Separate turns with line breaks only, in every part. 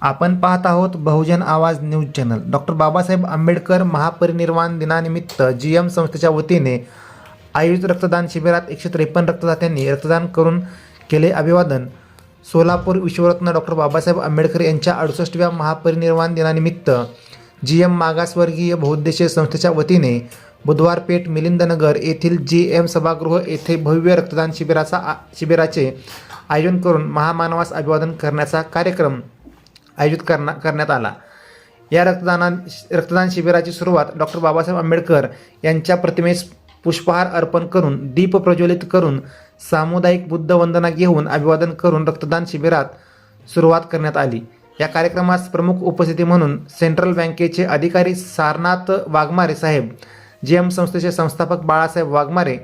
आपण पाहत आहोत Bahujan Awaz news channel. Doctor Babasaheb Ambedkar महापरिनिर्वाण दिनानिमित्त जी एम संस्थेच्या वतीने आयोजित रक्तदान शिबिरात एकशे त्रेपन्न रक्तदात्यांनी रक्तदान करून केले अभिवादन. सोलापूर विश्वरत्न डॉक्टर बाबासाहेब आंबेडकर यांच्या अडुसष्टव्या महापरिनिर्वाण दिनानिमित्त जी एम मागासवर्गीय बहुउद्देशीय संस्थेच्या वतीने बुधवार पेठ मिलिंदनगर येथील जी एम सभागृह येथे भव्य रक्तदान शिबिराचा आ- शिबिराचे आयोजन करून महामानवास अभिवादन करण्याचा कार्यक्रम आयोजित करना करण्यात आला. या रक्तदाना रक्तदान शिबिराची सुरुवात डॉक्टर बाबासाहेब आंबेडकर यांच्या प्रतिमेस पुष्पहार अर्पण करून दीप प्रज्वलित करून सामुदायिक बुद्ध वंदना घेऊन अभिवादन करून रक्तदान शिबिरात सुरुवात करण्यात आली. या कार्यक्रमास प्रमुख उपस्थिती म्हणून सेंट्रल बँकेचे अधिकारी सारनाथ वाघमारे साहेब जी एम संस्थेचे संस्थापक बाळासाहेब वाघमारे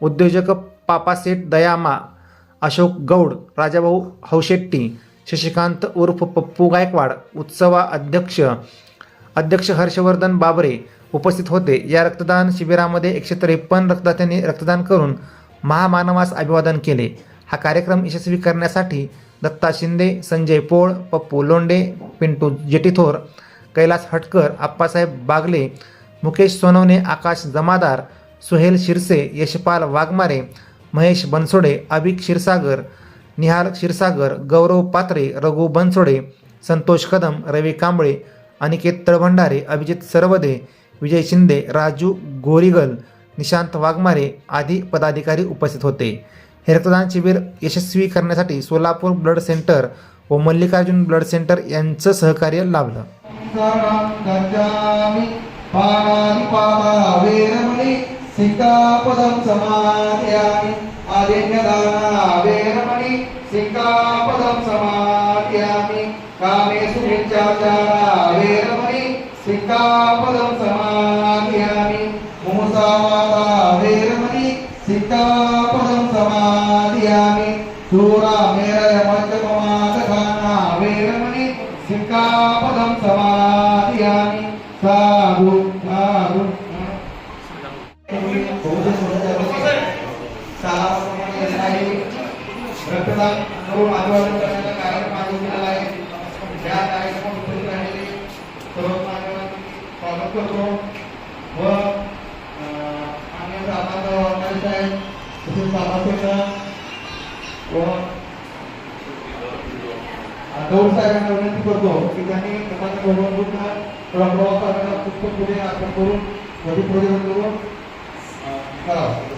उद्योजक पापासेठ दयामा अशोक गौड राजाभाऊ हौशेट्टी शशिकांत उर्फ पप्पू गायकवाड उत्सवा अध्यक्ष अध्यक्ष हर्षवर्धन बाबरे उपस्थित होते. या रक्तदान शिबिरामध्ये एकशे त्रेपन्न रक्तदात्यांनी रक्तदान करून महामानवास अभिवादन केले. हा कार्यक्रम यशस्वी करण्यासाठी दत्ता शिंदे संजय पोळ पप्पू लोंडे पिंटू जेटीथोर कैलास हटकर आप्पासाहेब बागले मुकेश सोनवणे आकाश जमादार सुहेल शिरसे यशपाल वाघमारे महेश बनसोडे अभिक क्षीरसागर निहाल क्षीरसागर गौरव पात्रे रघु बनसोडे संतोष कदम रवी कांबळे अनिकेत तळभंडारे अभिजित सरवदे विजय शिंदे राजू गोरिगल निशांत वाघमारे आदी पदाधिकारी उपस्थित होते. हे रक्तदान शिबिर यशस्वी करण्यासाठी सोलापूर ब्लड सेंटर व मल्लिकार्जुन ब्लड सेंटर यांचं सहकार्य लाभलं.
पाणातिपाता वेरमणि सिक्खापदं समादयामि आदिन्यदाना वेरमणि सिक्खापदं समादयामि कामेषु मिथ्याचारा वेरमणि सिक्खापदं समादयामि मुमुसावादा वेरमणि सिक्खापदं समादयामि चूरा मेरय मध्यममादखाना वेरमणि सिक्खापदं समादयामि साधु साधु रक्तदान करून अभिवादन करण्याचा कार्यक्रम आयोजित आहे. या कार्यक्रमात उपस्थित राहिलेले सर्व मान्यवर स्वागत करतो. व अं, माननीय सामंत वाघमारे साहेब तसेच बाबासाहेबांना व गौर साहेबांना विनंती करतो की त्यांनी प्रमाणे गौरवपूर्ण प्रभाव करण्याचा पुष्प पुढे अर्पण करून वधूप्रजन करून अं, करावं